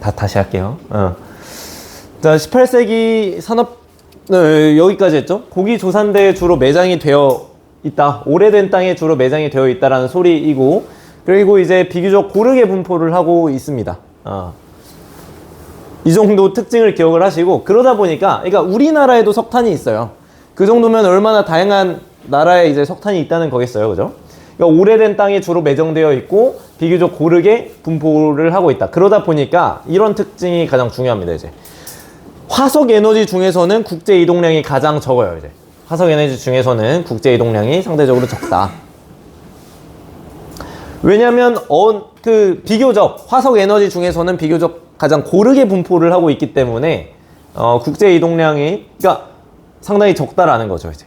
다 다시 할게요. 어. 자, 18세기 산업 네, 여기까지 했죠. 고기 조산대에 주로 매장이 되어 있다. 오래된 땅에 주로 매장이 되어 있다라는 소리이고 그리고 이제 비교적 고르게 분포를 하고 있습니다. 어. 이 정도 특징을 기억을 하시고 그러다 보니까 그러니까 우리나라에도 석탄이 있어요. 그 정도면 얼마나 다양한 나라에 이제 석탄이 있다는 거겠어요. 그죠? 그러니까 오래된 땅에 주로 매정되어 있고 비교적 고르게 분포를 하고 있다. 그러다 보니까 이런 특징이 가장 중요합니다. 이제 화석 에너지 중에서는 국제 이동량이 가장 적어요. 이제 화석 에너지 중에서는 국제 이동량이 상대적으로 적다. 왜냐하면 어, 그 비교적 화석 에너지 중에서는 비교적 가장 고르게 분포를 하고 있기 때문에 어, 국제 이동량이 그러니까 상당히 적다라는 거죠. 이제.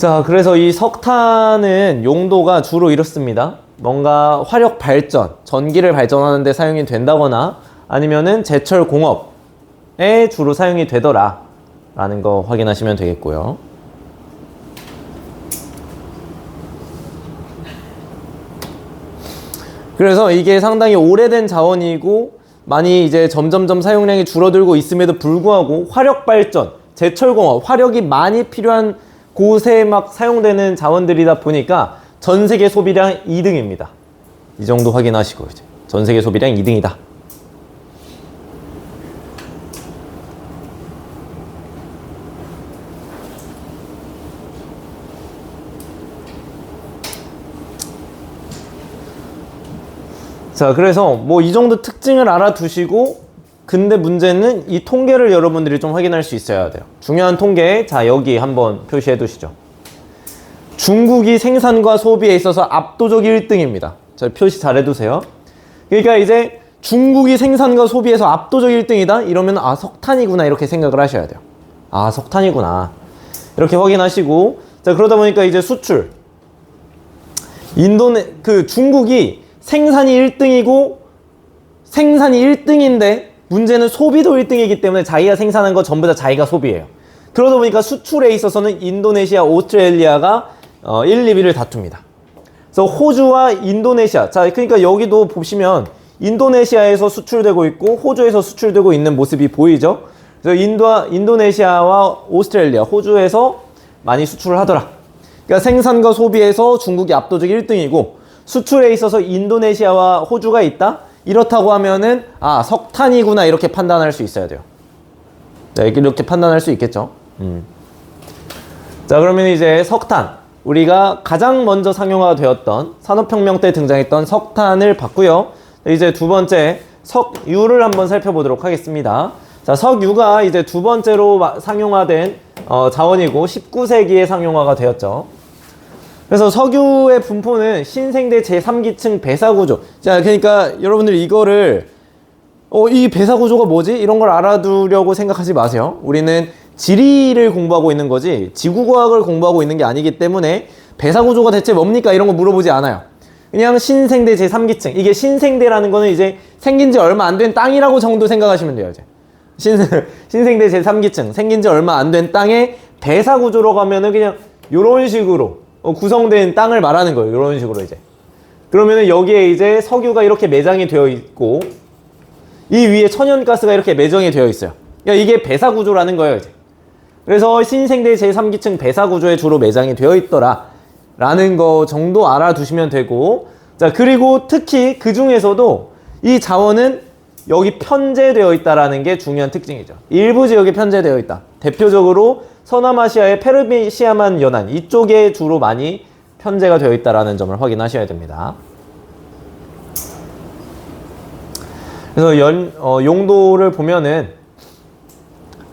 자, 그래서 이 석탄은 용도가 주로 이렇습니다. 뭔가 화력 발전, 전기를 발전하는 데 사용이 된다거나 아니면은 제철 공업에 주로 사용이 되더라. 라는 거 확인하시면 되겠고요. 그래서 이게 상당히 오래된 자원이고 많이 이제 점점점 사용량이 줄어들고 있음에도 불구하고 화력 발전, 제철 공업, 화력이 많이 필요한 곳에 막 사용되는 자원들이다 보니까 전 세계 소비량 2등입니다. 이 정도 확인하시고 이제 전 세계 소비량 2등이다. 자, 그래서 뭐 이 정도 특징을 알아두시고 근데 문제는 이 통계를 여러분들이 좀 확인할 수 있어야 돼요. 중요한 통계, 자, 여기 한번 표시해 두시죠. 중국이 생산과 소비에 있어서 압도적 1등입니다. 자, 표시 잘 해두세요. 그러니까 이제 중국이 생산과 소비에서 압도적 1등이다? 이러면 아, 석탄이구나. 이렇게 생각을 하셔야 돼요. 아, 석탄이구나. 이렇게 확인하시고, 자, 그러다 보니까 이제 수출. 인도네, 그 중국이 생산이 1등이고 생산이 1등인데 문제는 소비도 1등이기 때문에 자기가 생산한 거 전부 다 자기가 소비해요. 그러다 보니까 수출에 있어서는 인도네시아, 오스트레일리아가 어, 1, 2위를 다툽니다. 그래서 호주와 인도네시아. 자, 그러니까 여기도 보시면 인도네시아에서 수출되고 있고 호주에서 수출되고 있는 모습이 보이죠? 그래서 인도, 인도네시아와 오스트레일리아, 호주에서 많이 수출을 하더라. 그러니까 생산과 소비에서 중국이 압도적 1등이고 수출에 있어서 인도네시아와 호주가 있다? 이렇다고 하면은 아 석탄이구나 이렇게 판단할 수 있어야 돼요. 네, 이렇게 판단할 수 있겠죠. 음. 자 그러면 이제 석탄 우리가 가장 먼저 상용화가 되었던 산업혁명 때 등장했던 석탄을 봤고요. 이제 두 번째 석유를 한번 살펴보도록 하겠습니다. 자 석유가 이제 두 번째로 상용화된 어, 자원이고 19세기에 상용화가 되었죠. 그래서 석유의 분포는 신생대 제3기층 배사구조. 자, 그러니까 여러분들 이거를 어, 이 배사구조가 뭐지? 이런 걸 알아두려고 생각하지 마세요. 우리는 지리를 공부하고 있는 거지 지구과학을 공부하고 있는 게 아니기 때문에 배사구조가 대체 뭡니까? 이런 거 물어보지 않아요. 그냥 신생대 제3기층. 이게 신생대라는 거는 이제 생긴 지 얼마 안 된 땅이라고 정도 생각하시면 돼요, 이제. 신, 신생대 제3기층. 생긴 지 얼마 안 된 땅에 배사구조로 가면은 그냥 이런 식으로 어, 구성된 땅을 말하는 거예요. 이런 식으로 이제. 그러면은 여기에 이제 석유가 이렇게 매장이 되어 있고 이 위에 천연가스가 이렇게 매정이 되어 있어요. 그러니까 이게 배사 구조라는 거예요, 이제. 그래서 신생대 제3기층 배사 구조에 주로 매장이 되어 있더라. 라는 거 정도 알아두시면 되고 자, 그리고 특히 그 중에서도 이 자원은 여기 편제되어 있다라는 게 중요한 특징이죠. 일부 지역에 편제되어 있다. 대표적으로 서남아시아의 페르시아만 연안 이쪽에 주로 많이 편제가 되어 있다라는 점을 확인하셔야 됩니다. 그래서 연, 어, 용도를 보면은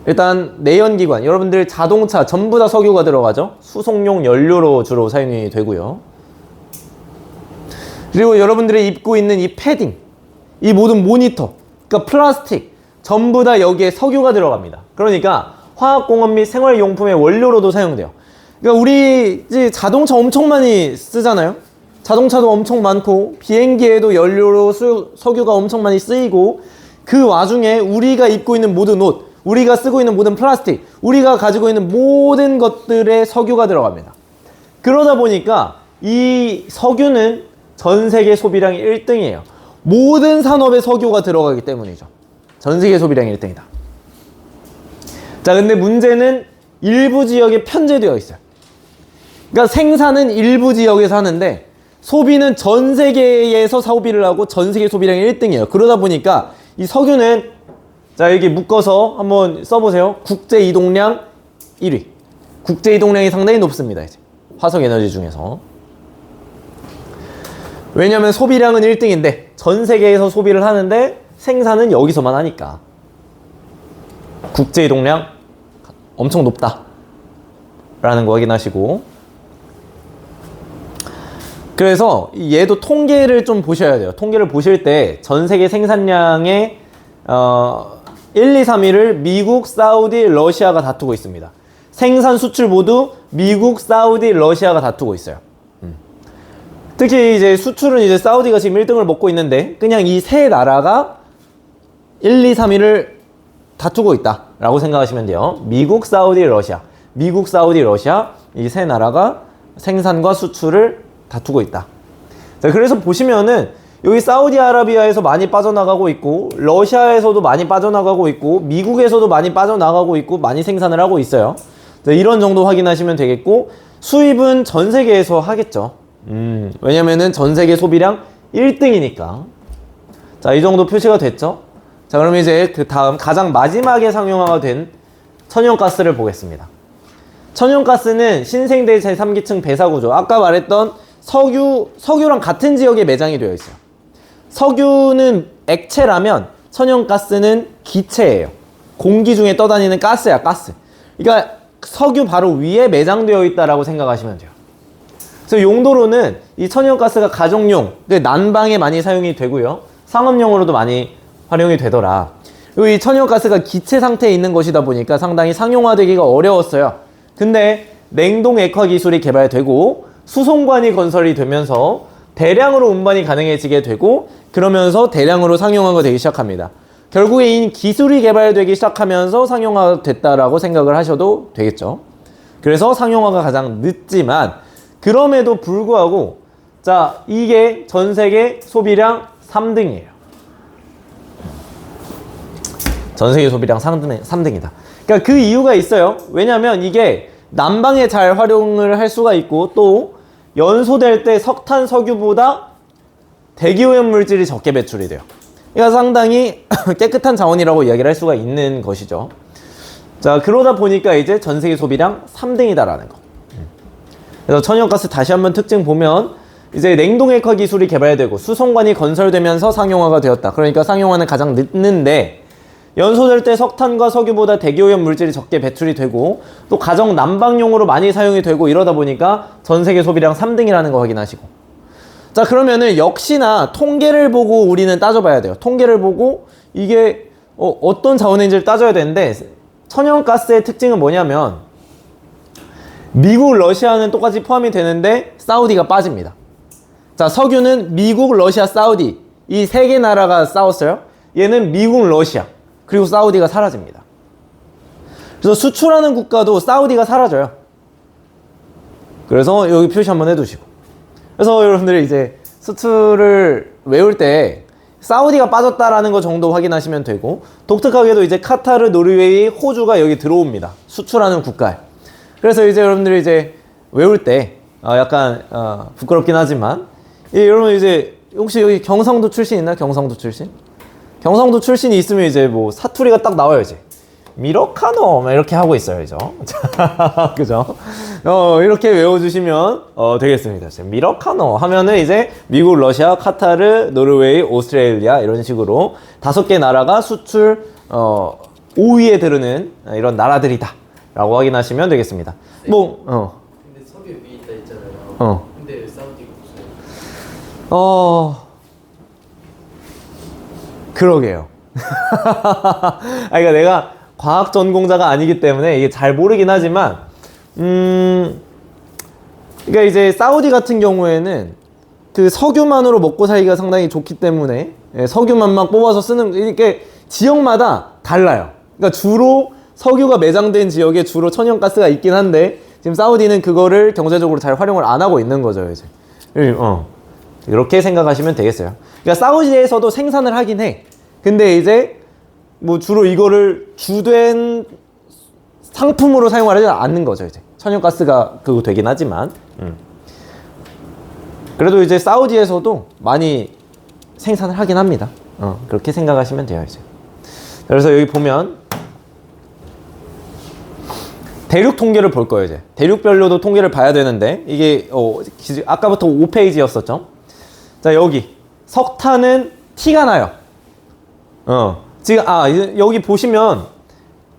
일단 내연기관 여러분들 자동차 전부 다 석유가 들어가죠. 수송용 연료로 주로 사용이 되고요. 그리고 여러분들이 입고 있는 이 패딩, 이 모든 모니터, 그러니까 플라스틱 전부 다 여기에 석유가 들어갑니다. 그러니까 화학공업 및 생활용품의 원료로도 사용돼요. 그러니까 우리 이제 자동차 엄청 많이 쓰잖아요. 자동차도 엄청 많고 비행기에도 연료로 수, 석유가 엄청 많이 쓰이고 그 와중에 우리가 입고 있는 모든 옷, 우리가 쓰고 있는 모든 플라스틱, 우리가 가지고 있는 모든 것들에 석유가 들어갑니다. 그러다 보니까 이 석유는 전 세계 소비량이 1등이에요. 모든 산업에 석유가 들어가기 때문이죠. 전 세계 소비량이 1등이다. 자, 근데 문제는 일부 지역에 편제되어 있어요. 그러니까 생산은 일부 지역에서 하는데 소비는 전 세계에서 소비를 하고 전 세계 소비량이 1등이에요. 그러다 보니까 이 석유는 자, 여기 묶어서 한번 써보세요. 국제 이동량 1위. 국제 이동량이 상당히 높습니다. 이제 화석 에너지 중에서. 왜냐면 소비량은 1등인데 전 세계에서 소비를 하는데 생산은 여기서만 하니까. 국제 이동량 엄청 높다. 라는 거 확인하시고. 그래서 얘도 통계를 좀 보셔야 돼요. 통계를 보실 때 전 세계 생산량의 어, 1, 2, 3위를 미국, 사우디, 러시아가 다투고 있습니다. 생산, 수출 모두 미국, 사우디, 러시아가 다투고 있어요. 음. 특히 이제 수출은 이제 사우디가 지금 1등을 먹고 있는데 그냥 이 세 나라가 1, 2, 3위를 다투고 있다라고 생각하시면 돼요. 미국, 사우디, 러시아. 미국, 사우디, 러시아 이 세 나라가 생산과 수출을 다투고 있다. 자, 그래서 보시면은 여기 사우디아라비아에서 많이 빠져나가고 있고 러시아에서도 많이 빠져나가고 있고 미국에서도 많이 빠져나가고 있고 많이 생산을 하고 있어요. 자, 이런 정도 확인하시면 되겠고 수입은 전 세계에서 하겠죠. 음, 왜냐면은 전 세계 소비량 1등이니까. 자, 이 정도 표시가 됐죠. 자, 그럼 이제 그 다음 가장 마지막에 상용화가 된 천연가스를 보겠습니다. 천연가스는 신생대 제3기층 배사구조. 아까 말했던 석유, 석유랑 같은 지역에 매장이 되어 있어요. 석유는 액체라면 천연가스는 기체예요. 공기 중에 떠다니는 가스야, 가스. 그러니까 석유 바로 위에 매장되어 있다라고 생각하시면 돼요. 그래서 용도로는 이 천연가스가 가정용, 그 난방에 많이 사용이 되고요. 상업용으로도 많이 활용이 되더라. 이 천연가스가 기체 상태에 있는 것이다 보니까 상당히 상용화되기가 어려웠어요. 근데 냉동 액화 기술이 개발되고 수송관이 건설이 되면서 대량으로 운반이 가능해지게 되고 그러면서 대량으로 상용화가 되기 시작합니다. 결국에 이 기술이 개발되기 시작하면서 상용화가 됐다라고 생각을 하셔도 되겠죠. 그래서 상용화가 가장 늦지만 그럼에도 불구하고 자 이게 전 세계 소비량 3등이에요. 전 세계 소비량 3등, 3등이다. 그러니까 그 이유가 있어요. 왜냐면 이게 난방에 잘 활용을 할 수가 있고 또 연소될 때 석탄, 석유보다 대기오염 물질이 적게 배출이 돼요. 그러니까 상당히 깨끗한 자원이라고 이야기를 할 수가 있는 것이죠. 자, 그러다 보니까 이제 전 세계 소비량 3등이다라는 거. 그래서 천연가스 다시 한번 특징 보면 이제 냉동 액화 기술이 개발되고 수송관이 건설되면서 상용화가 되었다. 그러니까 상용화는 가장 늦는데 연소될 때 석탄과 석유보다 대기오염 물질이 적게 배출이 되고 또 가정 난방용으로 많이 사용이 되고 이러다 보니까 전 세계 소비량 3등이라는 거 확인하시고. 자 그러면은 역시나 통계를 보고 우리는 따져봐야 돼요. 통계를 보고 이게 어, 떤 자원인지를 따져야 되는데 천연가스의 특징은 뭐냐면 미국, 러시아는 똑같이 포함이 되는데 사우디가 빠집니다. 자 석유는 미국, 러시아, 사우디 이 세 개 나라가 싸웠어요. 얘는 미국, 러시아 그리고 사우디가 사라집니다. 그래서 수출하는 국가도 사우디가 사라져요. 그래서 여기 표시 한번 해두시고. 그래서 여러분들이 이제 수출을 외울 때 사우디가 빠졌다라는 거 정도 확인하시면 되고 독특하게도 이제 카타르, 노르웨이, 호주가 여기 들어옵니다. 수출하는 국가에. 그래서 이제 여러분들이 이제 외울 때 어, 약간 어, 부끄럽긴 하지만 예, 여러분 이제 혹시 여기 경상도 출신 있나? 경상도 출신? 경상도 출신이 있으면 이제 뭐 사투리가 딱 나와야지. 미러카노 막 이렇게 하고 있어야죠. 그죠? 어, 이렇게 외워주시면 어, 되겠습니다. 미러카노 하면은 이제 미국, 러시아, 카타르, 노르웨이, 오스트레일리아 이런 식으로 다섯 개 나라가 수출 어, 5위에 들르는 이런 나라들이다. 라고 확인하시면 되겠습니다. 뭐, 어, 근데 석유 위에 있다 했잖아요. 어. 근데 왜 사우디가 없어요? 어 그러게요. 아, 그러니까 내가 과학 전공자가 아니기 때문에 이게 잘 모르긴 하지만, 음, 그러니까 이제 사우디 같은 경우에는 그 석유만으로 먹고 살기가 상당히 좋기 때문에 예, 석유만만 뽑아서 쓰는 이게 지역마다 달라요. 그러니까 주로 석유가 매장된 지역에 주로 천연가스가 있긴 한데 지금 사우디는 그거를 경제적으로 잘 활용을 안 하고 있는 거죠 이제. 예, 어. 이렇게 생각하시면 되겠어요. 그러니까 사우디에서도 생산을 하긴 해. 근데 이제 뭐 주로 이거를 주된 상품으로 사용하지 않는 거죠, 이제. 천연가스가 그거 되긴 하지만. 음. 그래도 이제 사우디에서도 많이 생산을 하긴 합니다. 어, 그렇게 생각하시면 돼요, 이제. 그래서 여기 보면 대륙 통계를 볼 거예요, 이제. 대륙별로도 통계를 봐야 되는데 이게 어, 기- 아까부터 5페이지였었죠. 자, 여기 석탄은 티가 나요. 어. 지금 아, 여기 보시면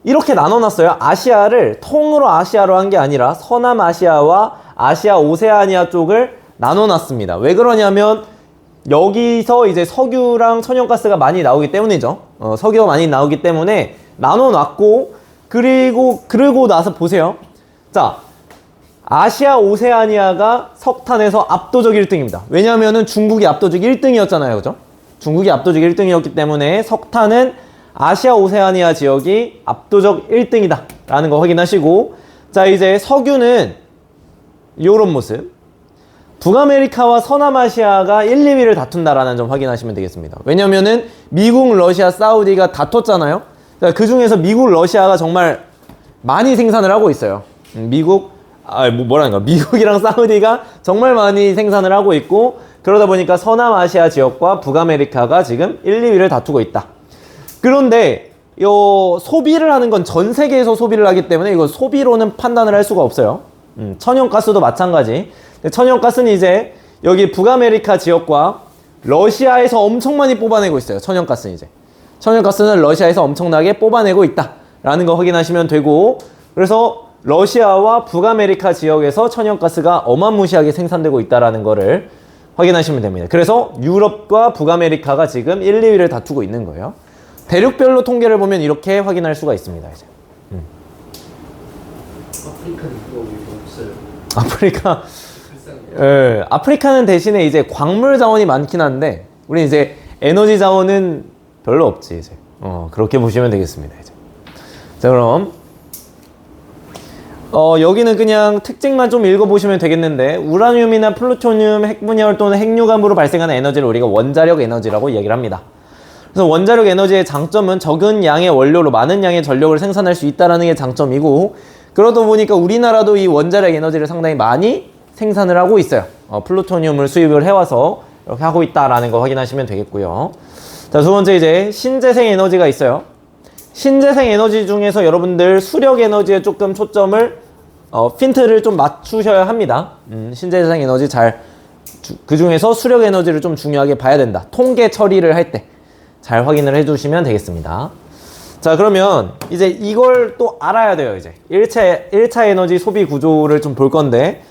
이렇게 나눠놨어요. 아시아를 통으로 아시아로 한 게 아니라 서남 아시아와 아시아 오세아니아 쪽을 나눠놨습니다. 왜 그러냐면 여기서 이제 석유랑 천연가스가 많이 나오기 때문이죠. 어, 석유가 많이 나오기 때문에 나눠놨고 그리고 그러고 나서 보세요. 자, 아시아 오세아니아가 석탄에서 압도적 1등입니다. 왜냐하면은 중국이 압도적 1등이었잖아요. 그죠? 중국이 압도적 1등이었기 때문에 석탄은 아시아 오세아니아 지역이 압도적 1등이다. 라는 거 확인하시고 자, 이제 석유는 요런 모습. 북아메리카와 서남아시아가 1, 2위를 다툰다라는 점 확인하시면 되겠습니다. 왜냐면은 미국, 러시아, 사우디가 다퉜잖아요. 그 중에서 미국, 러시아가 정말 많이 생산을 하고 있어요. 음, 미국, 아, 뭐, 뭐라는가. 미국이랑 사우디가 정말 많이 생산을 하고 있고, 그러다 보니까 서남아시아 지역과 북아메리카가 지금 1, 2위를 다투고 있다. 그런데, 요, 소비를 하는 건 전 세계에서 소비를 하기 때문에 이거 소비로는 판단을 할 수가 없어요. 음, 천연가스도 마찬가지. 천연가스는 이제 여기 북아메리카 지역과 러시아에서 엄청 많이 뽑아내고 있어요. 천연가스는 이제. 천연가스는 러시아에서 엄청나게 뽑아내고 있다 라는 거 확인하시면 되고 그래서 러시아와 북아메리카 지역에서 천연가스가 어마무시하게 생산되고 있다라는 거를 확인하시면 됩니다. 그래서 유럽과 북아메리카가 지금 1, 2위를 다투고 있는 거예요. 대륙별로 통계를 보면 이렇게 확인할 수가 있습니다. 이제. 없어요? 아프리카. 예, 아프리카는 대신에 이제 광물 자원이 많긴 한데 우리 이제 에너지 자원은 별로 없지 이제. 어, 그렇게 보시면 되겠습니다. 이제. 자, 그럼 어, 여기는 그냥 특징만 좀 읽어보시면 되겠는데 우라늄이나 플루토늄 핵분열 또는 핵융합으로 발생하는 에너지를 우리가 원자력 에너지라고 얘기를 합니다. 그래서 원자력 에너지의 장점은 적은 양의 원료로 많은 양의 전력을 생산할 수 있다는 게 장점이고 그러다 보니까 우리나라도 이 원자력 에너지를 상당히 많이 생산을 하고 있어요. 어, 플루토늄을 수입을 해와서 이렇게 하고 있다라는 거 확인하시면 되겠고요. 자, 두 번째 이제 신재생 에너지가 있어요. 신재생 에너지 중에서 여러분들 수력 에너지에 조금 초점을 어, 핀트를 좀 맞추셔야 합니다. 음, 신재생 에너지 잘 그 중에서 수력 에너지를 좀 중요하게 봐야 된다. 통계 처리를 할 때 잘 확인을 해주시면 되겠습니다. 자 그러면 이제 이걸 또 알아야 돼요. 이제 1차 1차 에너지 소비 구조를 좀 볼 건데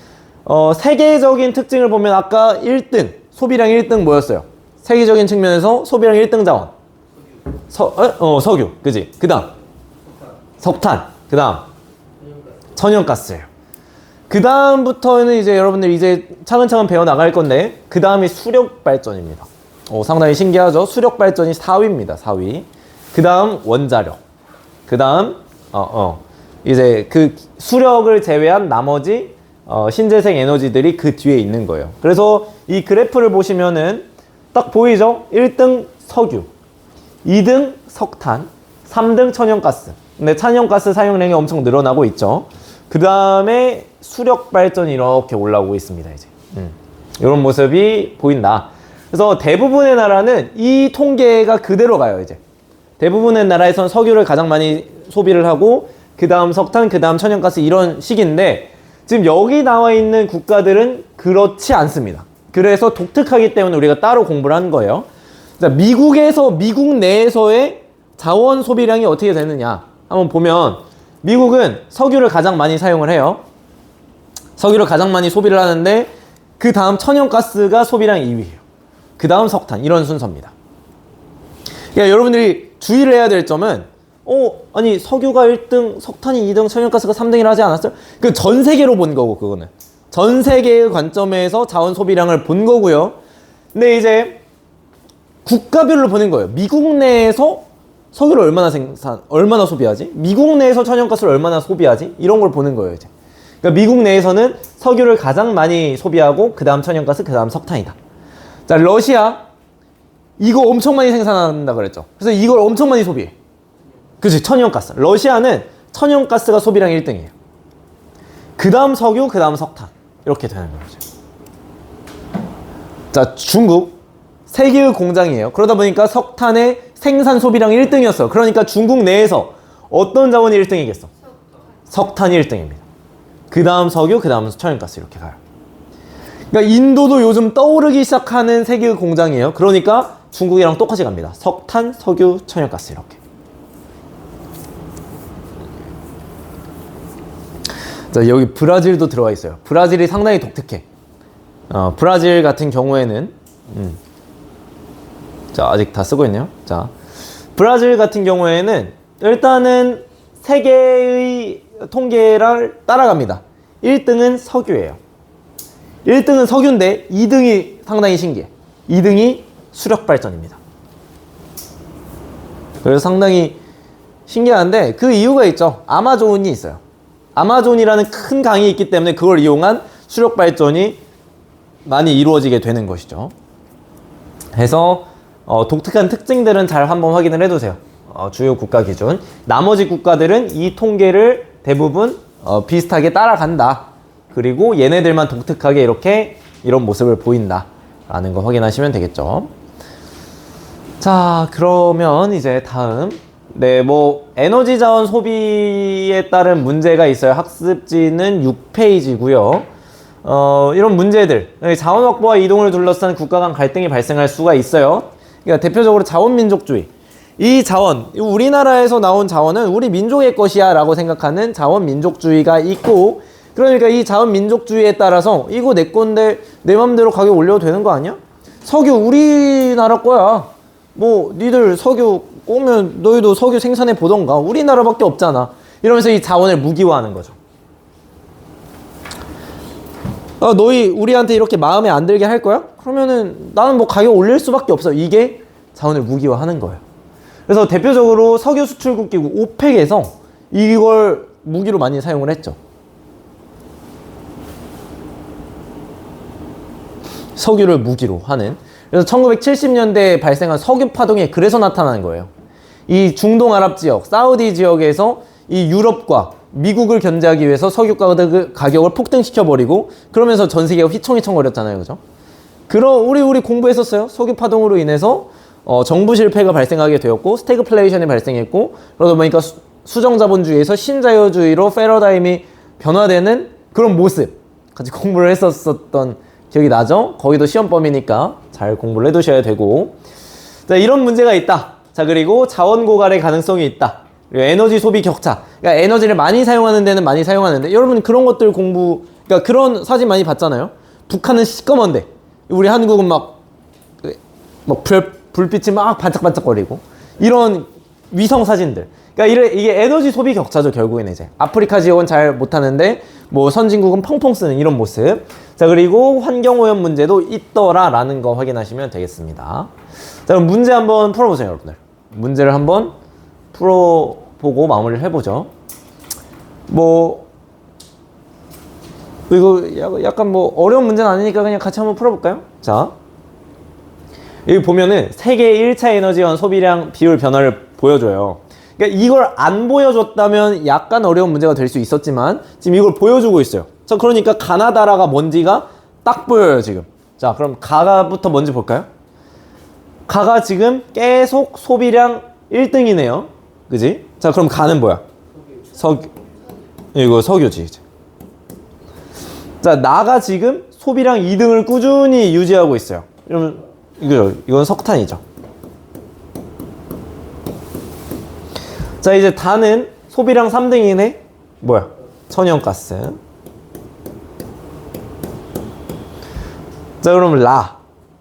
어, 세계적인 특징을 보면 아까 1등 소비량 1등 뭐였어요? 세계적인 측면에서 소비량 1등 자원 서, 어, 어, 석유, 그지? 그 다음, 석탄, 그 다음, 천연가스. 천연가스예요. 그 다음부터는 이제 여러분들 이제 차근차근 배워 나갈 건데, 그 다음이 수력 발전입니다. 어, 상당히 신기하죠? 수력 발전이 4위입니다, 4위. 그 다음 원자력. 그 다음, 어, 어, 이제 그 수력을 제외한 나머지 어, 신재생 에너지들이 그 뒤에 있는 거예요. 그래서 이 그래프를 보시면은 딱 보이죠? 1등 석유, 2등 석탄, 3등 천연가스. 근데 천연가스 사용량이 엄청 늘어나고 있죠. 그 다음에 수력 발전이 이렇게 올라오고 있습니다. 이제 음. 이런 모습이 보인다. 그래서 대부분의 나라는 이 통계가 그대로 가요. 이제 대부분의 나라에선 석유를 가장 많이 소비를 하고 그 다음 석탄, 그 다음 천연가스 이런 식인데 지금 여기 나와 있는 국가들은 그렇지 않습니다. 그래서 독특하기 때문에 우리가 따로 공부를 한 거예요. 자, 미국에서 미국 내에서의 자원 소비량이 어떻게 되느냐 한번 보면 미국은 석유를 가장 많이 사용을 해요. 석유를 가장 많이 소비를 하는데 그 다음 천연가스가 소비량 2위예요. 그 다음 석탄 이런 순서입니다. 그러니까 여러분들이 주의를 해야 될 점은 어 아니 석유가 1등, 석탄이 2등, 천연가스가 3등이라 하지 않았어요? 그 전 세계로 본 거고 그거는 전 세계의 관점에서 자원 소비량을 본 거고요. 근데 이제 국가별로 보는 거예요. 미국 내에서 석유를 얼마나 생산, 얼마나 소비하지? 미국 내에서 천연가스를 얼마나 소비하지? 이런 걸 보는 거예요, 이제. 그러니까 미국 내에서는 석유를 가장 많이 소비하고, 그 다음 천연가스, 그 다음 석탄이다. 자, 러시아 이거 엄청 많이 생산한다 그랬죠. 그래서 이걸 엄청 많이 소비해. 그치, 천연가스. 러시아는 천연가스가 소비량 1등이에요. 그 다음 석유, 그 다음 석탄. 이렇게 되는 거죠. 자, 중국. 세계의 공장이에요. 그러다 보니까 석탄의 생산 소비량 1등이었어요. 그러니까 중국 내에서 어떤 자원이 1등이겠어? 석탄이 1등입니다. 그 다음 석유, 그 다음 천연가스 이렇게 가요. 그러니까 인도도 요즘 떠오르기 시작하는 세계의 공장이에요. 그러니까 중국이랑 똑같이 갑니다. 석탄, 석유, 천연가스 이렇게. 자, 여기 브라질도 들어와 있어요. 브라질이 상당히 독특해. 어, 브라질 같은 경우에는 음. 자, 아직 다 쓰고 있네요. 자, 브라질 같은 경우에는 일단은 세계의 통계를 따라갑니다. 1등은 석유예요. 1등은 석유인데 2등이 상당히 신기해. 2등이 수력 발전입니다. 그래서 상당히 신기한데 그 이유가 있죠. 아마존이 있어요. 아마존이라는 큰 강이 있기 때문에 그걸 이용한 수력 발전이 많이 이루어지게 되는 것이죠. 해서 어, 독특한 특징들은 잘 한번 확인을 해두세요. 어, 주요 국가 기준. 나머지 국가들은 이 통계를 대부분 어, 비슷하게 따라간다. 그리고 얘네들만 독특하게 이렇게 이런 모습을 보인다. 라는 거 확인하시면 되겠죠. 자, 그러면 이제 다음. 네, 뭐, 에너지 자원 소비에 따른 문제가 있어요. 학습지는 6페이지고요 어, 이런 문제들. 자원 확보와 이동을 둘러싼 국가 간 갈등이 발생할 수가 있어요. 그러니까 대표적으로 자원 민족주의. 이 자원, 이 우리나라에서 나온 자원은 우리 민족의 것이야 라고 생각하는 자원 민족주의가 있고, 그러니까 이 자원 민족주의에 따라서 이거 내 건데 내 맘대로 가격 올려도 되는 거 아니야? 석유 우리나라 거야. 뭐 니들 석유 오면 너희도 석유 생산해 보던가. 우리나라밖에 없잖아. 이러면서 이 자원을 무기화하는 거죠. 아, 너희 우리한테 이렇게 마음에 안 들게 할 거야? 그러면은 나는 뭐 가격 올릴 수밖에 없어. 이게 자원을 무기화하는 거예요. 그래서 대표적으로 석유 수출국 기구 오펙에서 이걸 무기로 많이 사용을 했죠. 석유를 무기로 하는. 그래서 1970년대에 발생한 석유 파동이 그래서 나타난 거예요. 이 중동 아랍 지역, 사우디 지역에서 이 유럽과 미국을 견제하기 위해서 석유 가격을, 가격을 폭등시켜 버리고 그러면서 전 세계가 휘청휘청거렸잖아요, 그죠? 그런 우리 우리 공부했었어요. 석유 파동으로 인해서 어, 정부 실패가 발생하게 되었고 스태그플레이션이 발생했고 그러다 보니까 수, 수정자본주의에서 신자유주의로 패러다임이 변화되는 그런 모습 같이 공부를 했었었던 기억이 나죠? 거기도 시험 범위니까 잘 공부를 해두셔야 되고 자, 이런 문제가 있다. 자 그리고 자원 고갈의 가능성이 있다. 에너지 소비 격차. 그러니까 에너지를 많이 사용하는 데는 많이 사용하는데 여러분 그런 것들 공부 그러니까 그런 사진 많이 봤잖아요. 북한은 시꺼먼데 우리 한국은 막, 그, 막 불, 불빛이 막 반짝반짝거리고 이런 위성 사진들. 그러니까 이게 에너지 소비 격차죠 결국에는 이제 아프리카 지역은 잘 못하는데 뭐 선진국은 펑펑 쓰는 이런 모습. 자 그리고 환경 오염 문제도 있더라라는 거 확인하시면 되겠습니다. 자 그럼 문제 한번 풀어보세요 여러분들. 문제를 한번 풀어보고 마무리를 해보죠. 뭐 이거 야- 약간 뭐 어려운 문제는 아니니까 그냥 같이 한번 풀어볼까요? 자 여기 보면은 세계 1차 에너지원 소비량 비율 변화를 보여줘요. 그러니까 이걸 안 보여줬다면 약간 어려운 문제가 될 수 있었지만 지금 이걸 보여주고 있어요. 자 그러니까 가나다라가 뭔지가 딱 보여요 지금. 자 그럼 가가부터 뭔지 볼까요? 가가 지금 계속 소비량 1등이네요. 그지? 자 그럼 가는 뭐야? 석유. 이거 석유지 이제. 자, 나가 지금 소비량 2등을 꾸준히 유지하고 있어요. 이러면 이거 이건 석탄이죠. 자, 이제 다는 소비량 3등이네. 뭐야? 천연가스. 자, 그럼 라.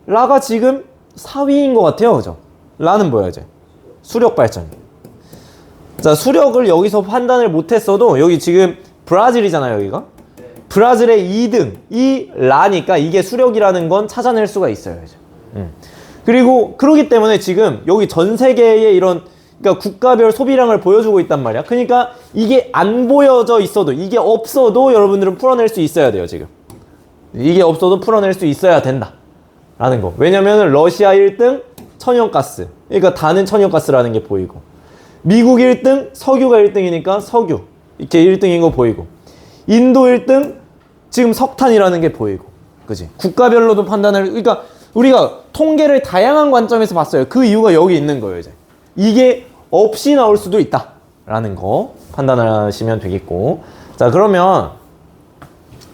라가 지금 4위인 것 같아요. 그죠? 라는 뭐야, 이제? 수력 발전. 자, 수력을 여기서 판단을 못했어도 여기 지금 브라질이잖아요, 여기가. 브라질의 2등 이 라니까 이게 수력이라는 건 찾아낼 수가 있어요. 이제. 음. 그리고 그러기 때문에 지금 여기 전 세계의 이런 그러니까 국가별 소비량을 보여주고 있단 말이야. 그러니까 이게 안 보여져 있어도 이게 없어도 여러분들은 풀어낼 수 있어야 돼요. 지금 이게 없어도 풀어낼 수 있어야 된다. 라는 거. 왜냐면 러시아 1등 천연가스. 그러니까 다는 천연가스라는 게 보이고. 미국 1등 석유가 1등이니까 석유. 이렇게 1등인 거 보이고. 인도 1등 지금 석탄이라는 게 보이고. 그지? 국가별로도 판단을 그러니까 우리가 통계를 다양한 관점에서 봤어요. 그 이유가 여기 있는 거예요, 이제. 이게 없이 나올 수도 있다 라는 거 판단을 하시면 되겠고. 자, 그러면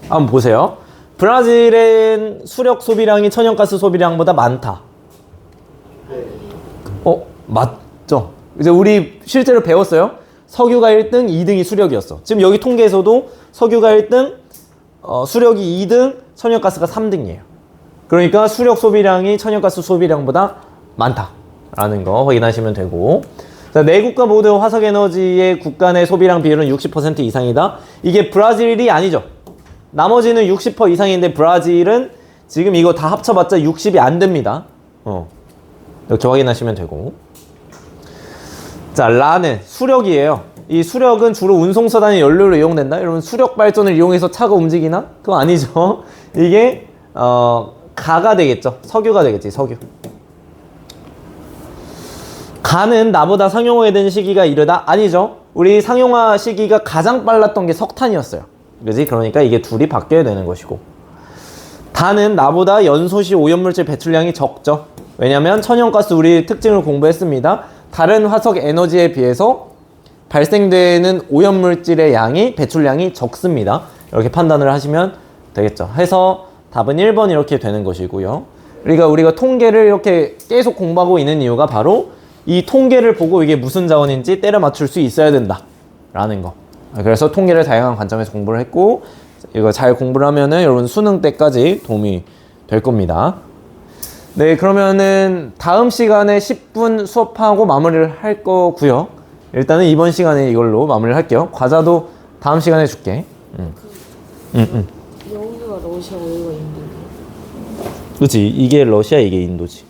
한번 보세요. 브라질은 수력 소비량이 천연가스 소비량보다 많다. 네. 어, 맞죠? 이제 우리 실제로 배웠어요. 석유가 1등, 2등이 수력이었어. 지금 여기 통계에서도 석유가 1등, 어, 수력이 2등, 천연가스가 3등이에요. 그러니까 수력 소비량이 천연가스 소비량보다 많다라는 거 확인하시면 되고. 자, 네 국가 모두 화석 에너지의 국가 내 소비량 비율은 60% 이상이다. 이게 브라질이 아니죠. 나머지는 60% 이상인데 브라질은 지금 이거 다 합쳐봤자 60이 안 됩니다. 어. 이렇게 확인하시면 되고. 자, 라는 수력이에요. 이 수력은 주로 운송수단의 연료로 이용된다. 여러분 수력 발전을 이용해서 차가 움직이나? 그거 아니죠. 이게 어, 가가 되겠죠. 석유가 되겠지. 석유. 가는 나보다 상용화된 시기가 이르다? 아니죠. 우리 상용화 시기가 가장 빨랐던 게 석탄이었어요. 그지? 그러니까 이게 둘이 바뀌어야 되는 것이고. 다는 나보다 연소시 오염물질 배출량이 적죠. 왜냐면 천연가스 우리 특징을 공부했습니다. 다른 화석 에너지에 비해서 발생되는 오염물질의 양이 배출량이 적습니다. 이렇게 판단을 하시면 되겠죠. 해서 답은 1번 이렇게 되는 것이고요. 그러니까 우리가 통계를 이렇게 계속 공부하고 있는 이유가 바로 이 통계를 보고 이게 무슨 자원인지 때려 맞출 수 있어야 된다. 라는 거. 그래서 통계를 다양한 관점에서 공부를 했고, 이거 잘 공부를 하면은 여러분 수능 때까지 도움이 될 겁니다. 네, 그러면은 다음 시간에 10분 수업하고 마무리를 할 거고요. 일단은 이번 시간에 이걸로 마무리를 할게요. 과자도 다음 시간에 줄게. 응. 응, 응. 여기가 러시아, 여기가 인도. 그치. 이게 러시아, 이게 인도지.